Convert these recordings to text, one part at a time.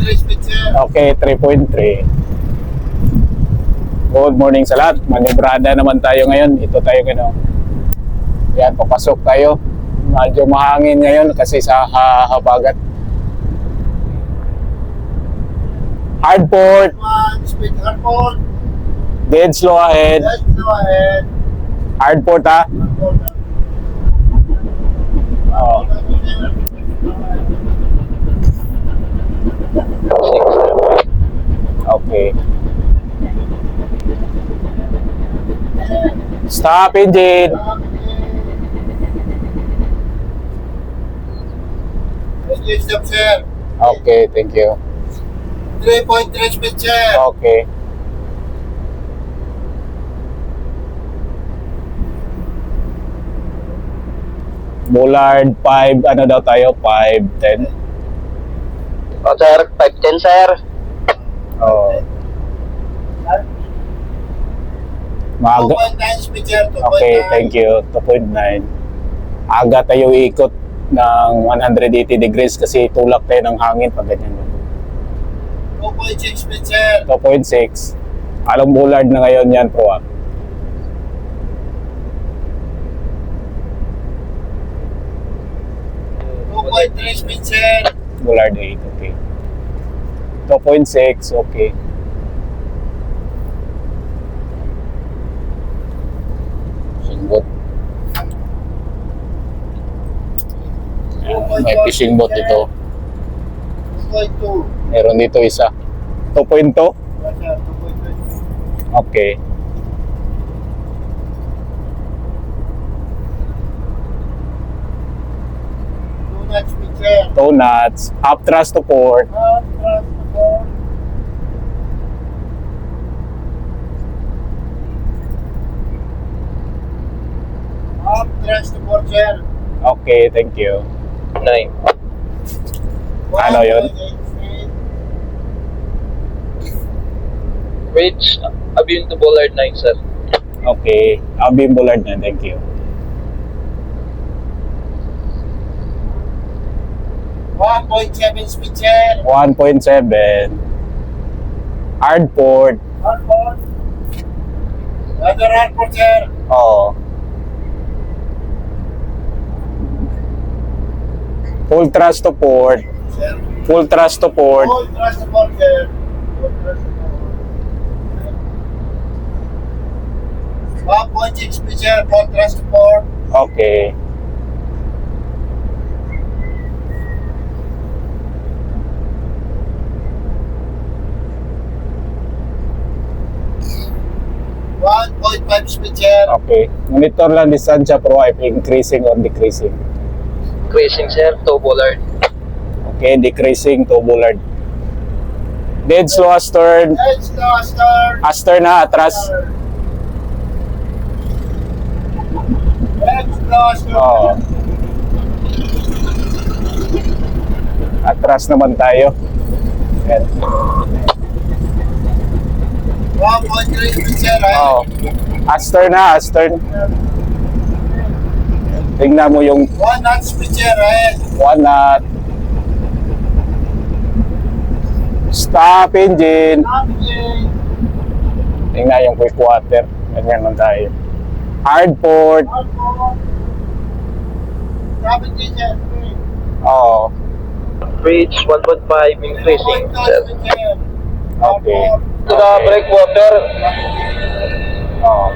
3.3 speed sir. Okay, 3.3. Good morning sa lahat. Manebrada naman tayo ngayon. Ito tayo ngayon. Yan, papasok tayo. Medyo mahangin ngayon kasi sa ha- habagat. Hardport, 1 speed hardport. dead slow ahead. Let's go ahead. Hardport ha. Hardport. Oh. Okay. Stop engine. Get stop sir. Okay, thank you. 3.3 speed sir. Okay. Bullard 5, ano daw tayo? 5, 10? O sir, 510 sir. Oh. Maaga. 2.9 speed sir. 2.9. Okay, thank you. 2.9. Aga tayo ikot ng 180 degrees kasi tulak tayo ng hangin pag ganyan. 2.6 speed sir. 2.6. Alam Bullard na ngayon yan, pro ah. Bullard 8, okay. 2.6, okay. Fishing boat. Ayan, May fishing boat dito. 2.2. Meron dito isa. 2.2? Yes, sir. 2.2. Okay. Two knots. Up thrust to port. Half thrust to port. Half thrust to port sir. Okay, thank you. 9. Ano yun? 1.8 speed. Reach Abion to Bullard 9 sir. Okay. Abim Bullard na, thank you. One point seven speed sir. 1.7. Hard port. Hard port. Another hard port sir. Oh. Full thrust to port. Sir. Full thrust to port. Full thrust to port sir. Full thrust to port. One point six speed sir. Full thrust to port. Okay. One point five speed sir. Okay. Monitor lang distansya if increasing or decreasing. Cruising sir to Bullard. Okay, decreasing to Bullard. Dead slow astern. Let's go start. Astern na, atras. Let's go start. Oo. Atras naman tayo. Yan. One point three speed sir. Oo. Astern na, astern. Tingnan mo yung One knot sir. Right. one knot. Stop engine. Stopping. Tingnan yung quick water. Ganyan lang tayo. Hard port. Hard port. Stopping sir. Oo. Reach 1.5 increasing. Okay. To the breakwater, Oo.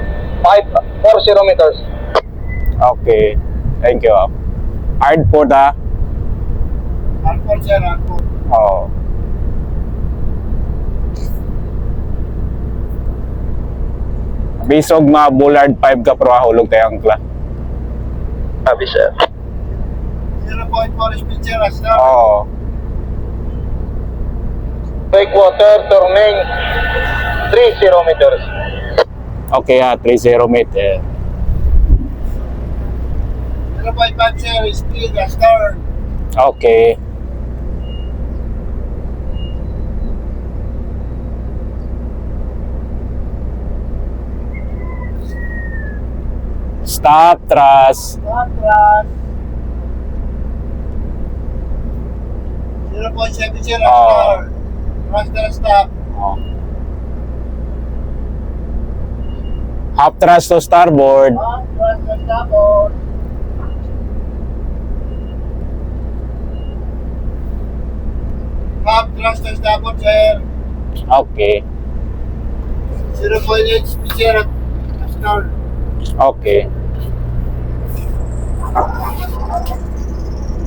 5, 40 meters. Okay. Thank you. Hard port ah. Hard port sir. Hard port. Oo. Bisog mga Bullard 5 ka pro hulog tayo ang kla. Sabi sir. 0.4 speed sir. Stop. Oo. Breakwater, turning 30 meters. Okay ha, 30 meter. 0.5 sir. Speed. Start. Okay. Stop thrust. Stop thrust. 0.7 sir. Oo. Start. Thruster stop. Oh. Half thrust to starboard. Half thruster starboard. Half thruster starboard, sir. Okay. 0.8 speed, sir. Start. Okay.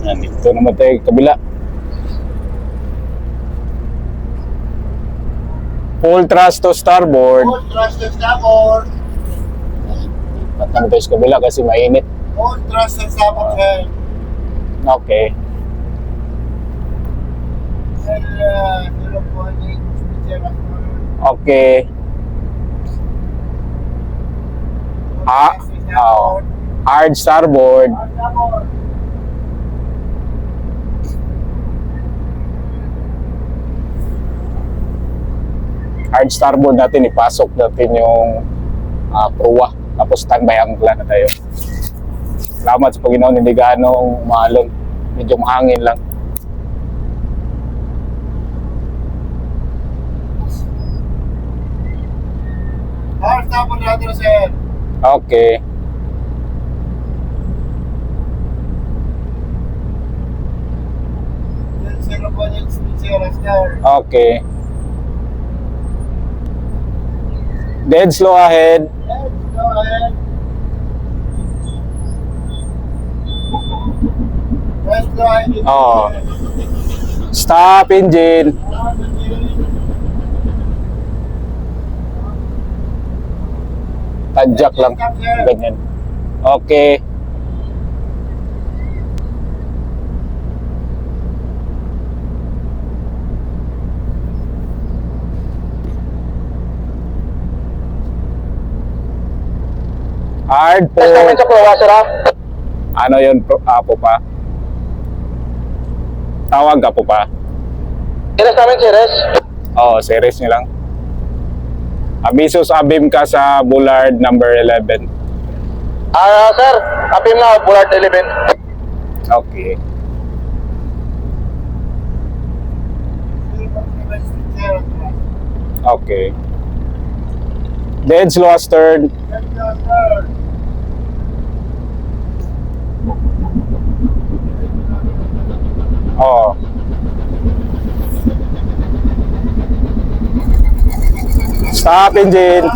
Yan, ito naman tayo kabila. Full thrust to starboard. Full thruster starboard. At naman tayo sa kabila kasi mainit. Full thruster starboard, sir. Okay. And uh, 0.8 speed, sir. Okay. Ah, oh. Hard starboard. Hard starboard natin, ipasok natin yung uh, pruwa. Tapos standby angkla na tayo. Salamat sa Panginoon, hindi gaano maalon. Medyo mahangin lang. Hard sir. Okay. Then 0.8 speed, sir. Start. Okay. Dead slow ahead. Let's go ahead. Let's go ahead. Oh. Stop engine. Tadyak lang. Ganyan. Okay. Hard po. Ano yun, apo pa? Tawag ka po pa? Test namin, sir, res. Oo, series nyo lang. Abisos abim ka sa Bullard number 11. Ah, sir, apim na, Bullard 11. Okay. Okay. Dead slow astern. Oo. Stop engine.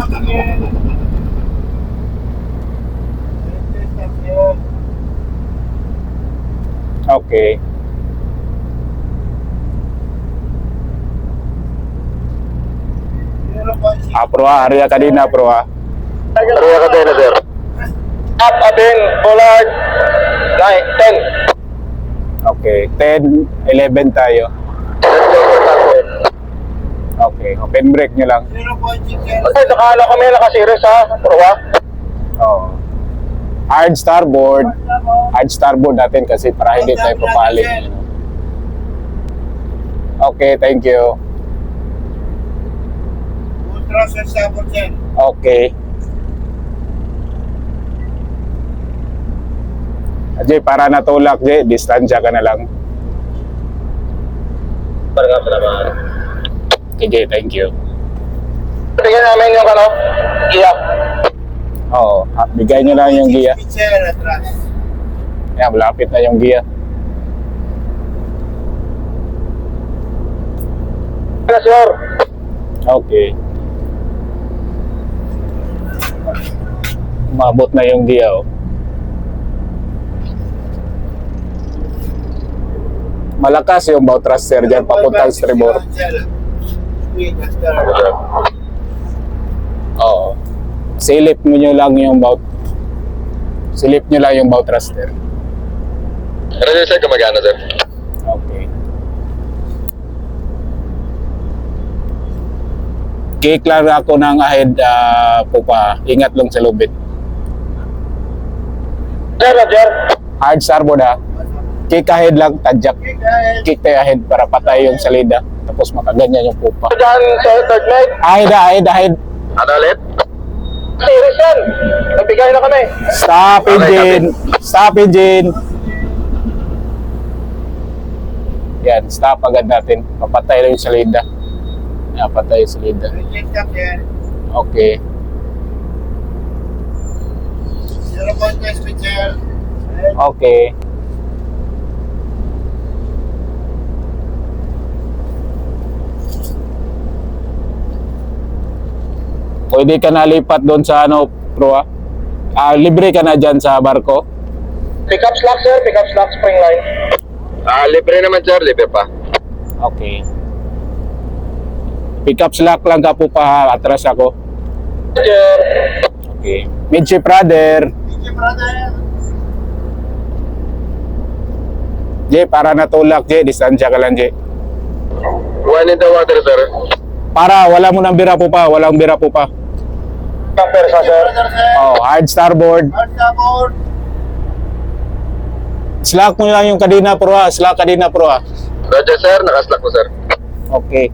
Okay. Ah, pro ah. Area kanina, pro ah. Area ka din, sir. Up, apim, Bullard 9, 10. Okay. 10, 11 tayo. Let's go, sir, starboard. Okay. Open brake nyo lang. Okay, nakala kami nakasiris ha, Proa. Oo. Hard starboard. Hard starboard natin kasi para hindi tayo papali. Okay, thank you. Okay. Jay, para natulak, Jay, distansya ka na lang. Parang salamat. Okay, Jay, thank you. Bigyan namin yung ano, iya. Oo, ah, bigay nyo lang yung giya. atras. Yan, malapit na yung giya. Ano, sir? Okay. Umabot na yung giya, oh. Malakas yung bow thruster dyan, papuntang stribor. Oo. Silip mo nyo lang yung bow Silip nyo lang yung bow thruster. Yun, sir? Gumagana, sir? Okay. Kick lang ako ng ahead ah, po pa. Ingat lang sa lubid. Sir, Roger. Hard starboard ha. Kick ahead lang, tadyak. Kick tayo ahead para patay yung salida. Tapos makaganyan yung pupa. Diyan, sir, third night. Ahead, ahead, ahead. Ano ulit? Serious yan. Nagbigay na kami. Stop engine. Stop engine. Yan, stop agad natin. Papatay lang yung salida. Apat tayo salida. Engine captain. Okay. 0.2 speedster. Okay. Pwede ka na lipat doon sa ano, pro ah. Ah, libre ka na dyan sa barko. Pick up slack, sir. Pick up slack, spring line. Ah, libre naman, sir. Libre pa. Okay. Pick up slack lang ka po pa, atras ako. Sir. Okay. Midship brother. You, brother. J, para natulak, J. Distansya ka lang, J. One in the water, sir. Para, wala mo nang bira po pa. Walang bira po pa. Camper sa, sir. Oh, hard starboard. Hard starboard. Slack mo lang yung kadina, pro ah. Slack kadina, pro ah. Roger, sir. Nakaslack ko, sir. Okay.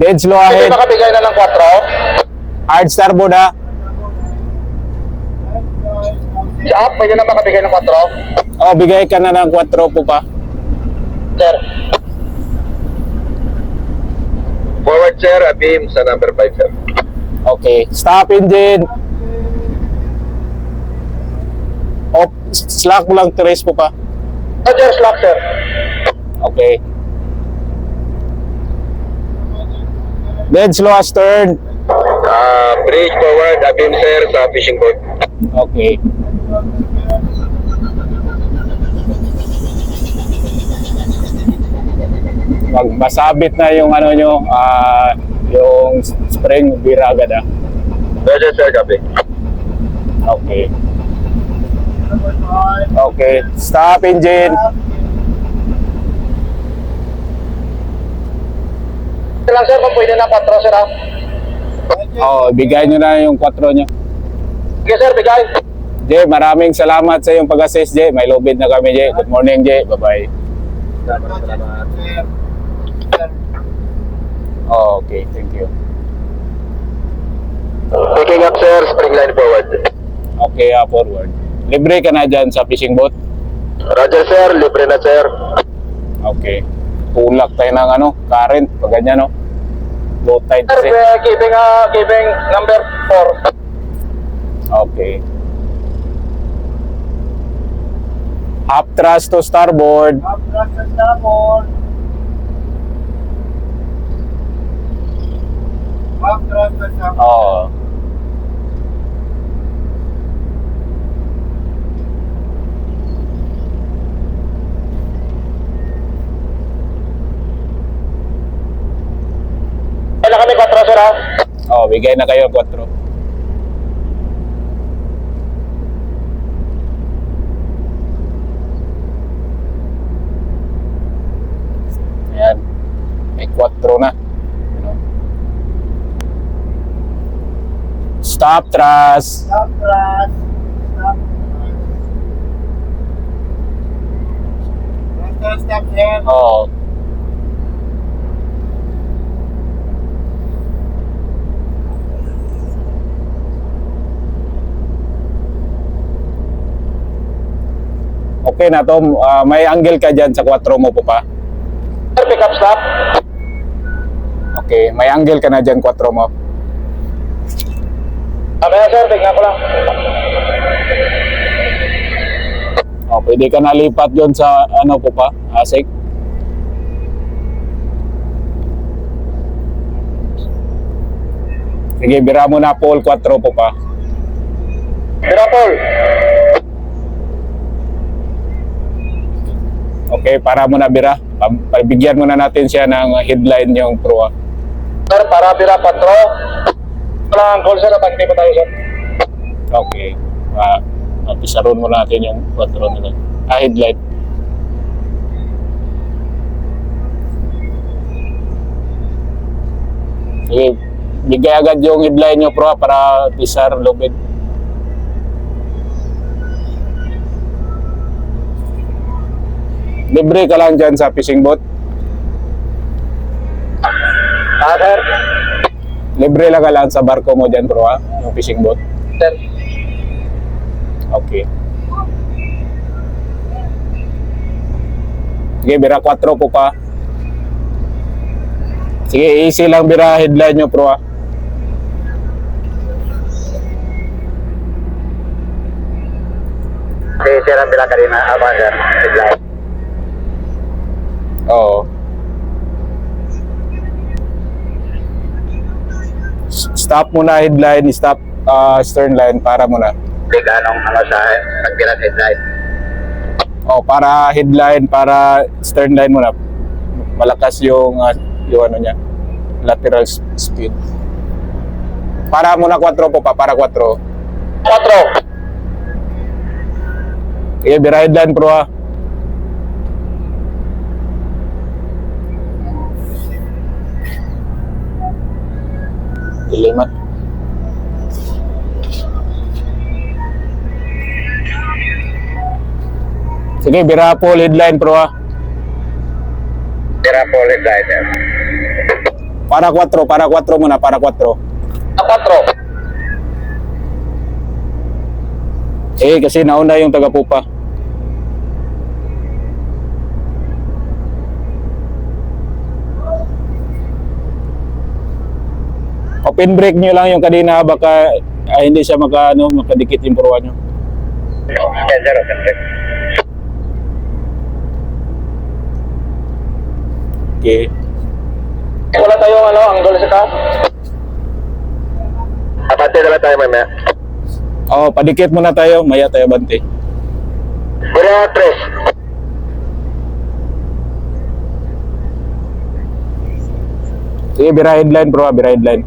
Dead slow Pwede ahead. makabigay na ng 4? Hard starboard ah. Sa up, pwede na makabigay ng 4? Oh, bigay ka na ng 4 po pa. Sir. Forward, sir. Abim sa number 5, sir. Okay. Stop engine. Off. Slack mo lang trace po pa. Roger, slack, sir. Okay. Dead slow astern. Ah, bridge forward. Abim, sir, sa fishing boat. Okay. Pag masabit na yung ano nyo, ah, yung spring, bira agad ah. Roger, sir. Copy. Okay. Okay. Stop engine. Ito lang, sir. Kung pwede na 4, sir, ha? Oh, bigay nyo na yung 4 nyo. Sige, sir. Bigay. Jay, maraming salamat sa iyong pag-assist, Jay. May lobid na kami, Jay. Good morning, Jay. Bye-bye. Oh, okay. Thank you. Picking up, sir. Spring line forward. Okay, ah, forward. Libre ka na dyan sa fishing boat? Roger, sir. Libre na, sir. Okay. Tulak tayo ng ano, current, pag ganyan, no? Low tide Sir, kasi. uh, giving, uh, giving number 4. Okay. Half thrust to starboard. Up thrust and starboard. Up thrust and starboard. Oh. Kailan kami 4, sir, ha? Oh, bigay na kayo 4. Ayan. May 4 na. Stop thrust. Stop thrust. Stop thrust. Thrust, stop here. Oh. Okay na to, Ah, may angle ka dyan sa 4 mo po pa. Sir, pick up stop. Okay, may angle ka na dyan 4 mo. Mamaya, sir. Tingnan ko lang. Oh, pwede ka nalipat yon sa ano po pa, asik. Sige, bira mo na pole 4 po pa. Sir, Paul. Okay, para mo na bira. Pagbigyan muna natin siya ng headline yung pro. ah. Sir, para bira patro. Wala ang call, sir. Tangki pa tayo, sir. Okay. Ah, uh, pisaron mo natin yung 4 nila. Ah, headlight. Sige, bigay agad yung headline nyo pro ah, para pisar lubid. Libre ka lang dyan sa fishing boat. Ah, sir. Libre lang ka lang sa barko mo dyan pro ah, yung fishing boat. Sir. Okay. Sige, bira 4 po pa. Sige, easy lang bira headline nyo, pro ah. Si Sir ang bila kanina, abang sir. Headline. Oo. Stop muna headline, stop ah, stern line para muna. Anong ano sa pagbilang headline. Oh, para headline, para stern line muna. Malakas yung ah, yung ano niya, lateral speed. Para muna 4 po pa, para 4. 4. Okay, bira headline pro ah. Dilimat. Sige, bira po headline pro ah. Tira po headline sir. Para 4, para 4 muna, para 4. 4. Eh, kasi nauna yung taga-pupa. Open break nyo lang yung kanina baka ah, hindi siya maka, ano, makadikit yung puruan nyo. Yes sir, open break. Okay. Wala tayong ano, angle sa taas. Abante na lang tayo mamaya. Oh, padikit muna tayo, maya tayo bante. Pura tres. Sige, bira headline bro, ah, bira headline.